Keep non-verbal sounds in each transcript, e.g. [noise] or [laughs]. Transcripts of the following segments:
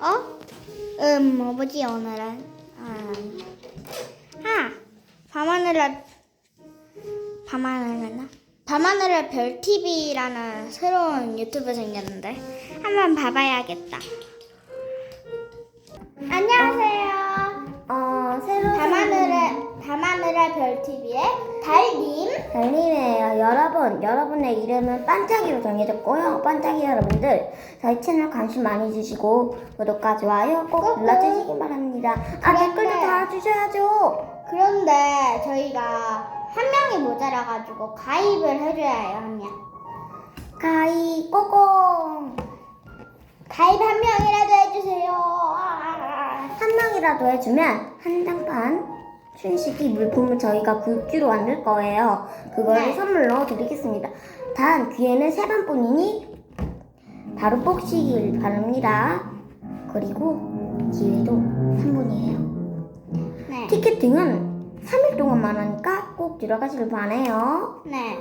어? 음, 뭐지 오늘은? 아, 아 밤하늘의 밤하늘이나? 밤하늘의 별 TV라는 새로운 유튜브 생겼는데 한번 봐봐야겠다. 안녕하세요. 어, 새로 밤하늘의 밤하늘의 별 TV의 달님. 달님이에요. 여러분, 여러분의 이름은 반짝이로 정해졌고요. 반짝이 여러분들, 저희 채널 관심 많이 주시고 구독과 좋아요 꼭 눌러주시기 바랍니다. 아, 그런데- 댓글도 달아주셔야죠. 그런데 저희가 한 명이 모자라가지고 가입을 해줘야 해요 한 명. 가이 꼬공 가입 한 명이라도 해주세요. 아, 한 명이라도 해주면 한 장판 춘식이 물품을 저희가 굿즈로 만들 거예요. 그걸 네. 선물로 드리겠습니다. 단 기회는 세 번뿐이니 바로 뽑으시길 바랍니다. 그리고 기회도 3분이에요. 네. 티켓팅은 3일 동안만 하니까 꼭 들어가시길 바래요. 네.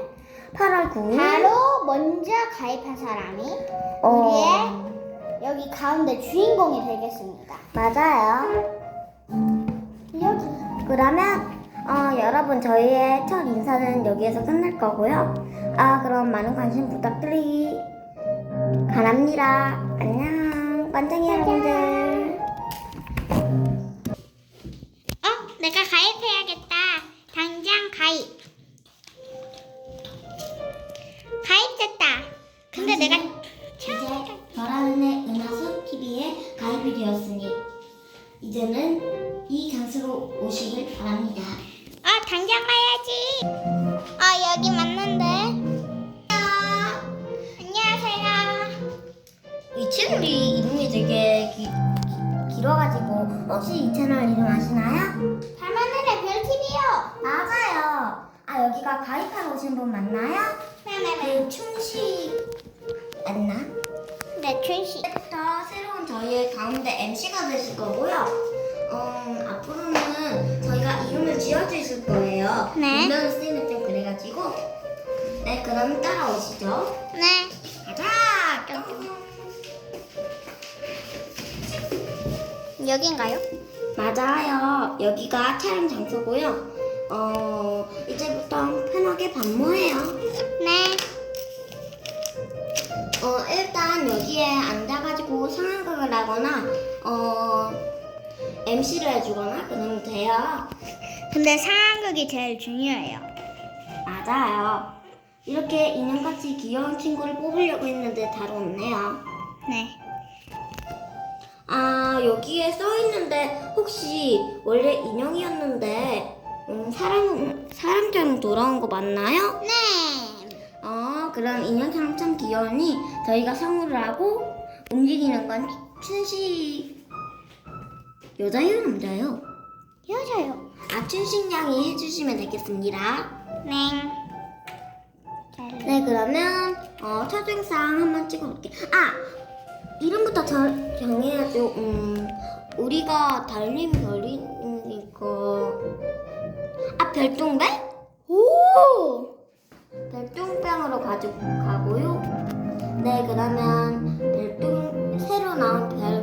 8월 9일 바로 먼저 가입한 사람이 어, 우리의 여기 가운데 주인공이 되겠습니다. 맞아요. 여기. 그러면 어, 여러분 저희의 첫 인사는 여기에서 끝날 거고요. 아 그럼 많은 관심 부탁드리기 바랍니다. 안녕 반짝이 여러분들. 어? 내가 가입해야겠다. 당장 가입. 이 장소로 오시길 바랍니다. 아 당장 가야지. 아 여기 맞는데. 안녕하세요. 이 채널이 이름이 되게 기, 기- 길어가지고 혹시 이 채널 이름 아시나요? 밤하늘의 별 TV요. 맞아요. 아 여기가 가입하러 오신 분 맞나요? 네네네. 그 충식 맞나? 네 춘씨. 이제부터 새로운 저희의 가운데 MC가 되실 거고요. 어, 지어주실 거예요. 네. 이름을 쓰면 좀 그래가지고. 네, 그럼 따라오시죠. 네. 가자! 여긴가요? 맞아요. 여기가 촬영 장소고요. 어, 이제부터 편하게 반모해요. 네. 어, 일단 여기에 앉아가지고 상황극을 하거나, 어, MC를 해주거나 그러면 돼요. 근데 상황극이 제일 중요해요. 맞아요. 이렇게 인형같이 귀여운 친구를 뽑으려고 했는데 다로 없네요. 네. 아, 여기에 써 있는데 혹시 원래 인형이었는데, 음, 사람, 사람처럼 돌아온 거 맞나요? 네. 어, 그럼 인형처럼 참 귀여우니 저희가 성우를 하고 움직이는 건 춘식 여자예요 남자예요? 여자요. 아 춘식 양이 해주시면 되겠습니다. 네. 네 그러면 어, 첫영상 한번 찍어볼게. 아 이름부터 저, 정해야죠. 음 우리가 달님 별이니까 아 별똥별? 오. 별똥병으로 가지고 가고요. 네, 그러면 별똥 새로 나온 별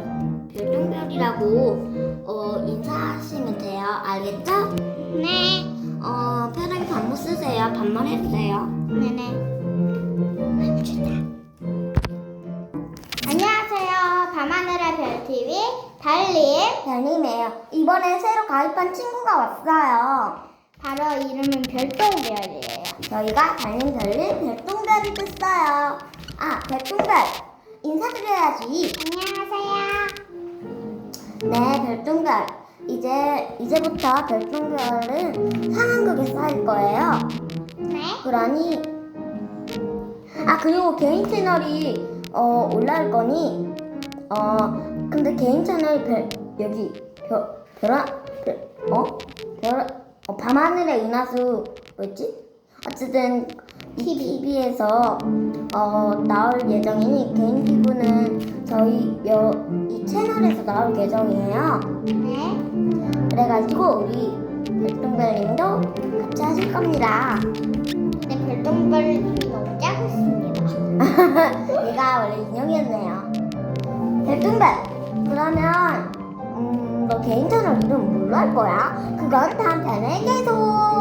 별똥별이라고 어, 인사하시면 돼요. 알겠죠? 네. 어, 편하게 반모 쓰세요. 반말 해주세요. 네네. 안녕하세요. 밤하늘의 별 TV 달님. 별님이에요. 이번에 새로 가입한 친구가 왔어요. 바로 이름은 별똥별이에요. 저희가 달님 별님 별똥별이 됐어요. 아, 별똥별 인사드려야지. 안녕하세요. 네, 별똥별. 이제 이제부터 별똥별은 상황극에 쌓일 거예요. 네. 그러니 아 그리고 개인 채널이 어 올라올 거니 어 근데 개인 채널 별 여기 별 별아 별어별 어, 밤하늘의 은하수 뭐였지? 어쨌든 이 TV에서 어 나올 예정이니 개인 기부는 저희 여, 이 채널에서 나올 예정이에요. 네. 그래가지고 우리 별똥별님도 같이 하실 겁니다. 근데 별똥별이 너무 작습니다. [laughs] 얘가 원래 인형이었네요. 별똥별 그러면 음, 너 개인 채널 이름 뭘로 할 거야? 그건 다음 편에 계속.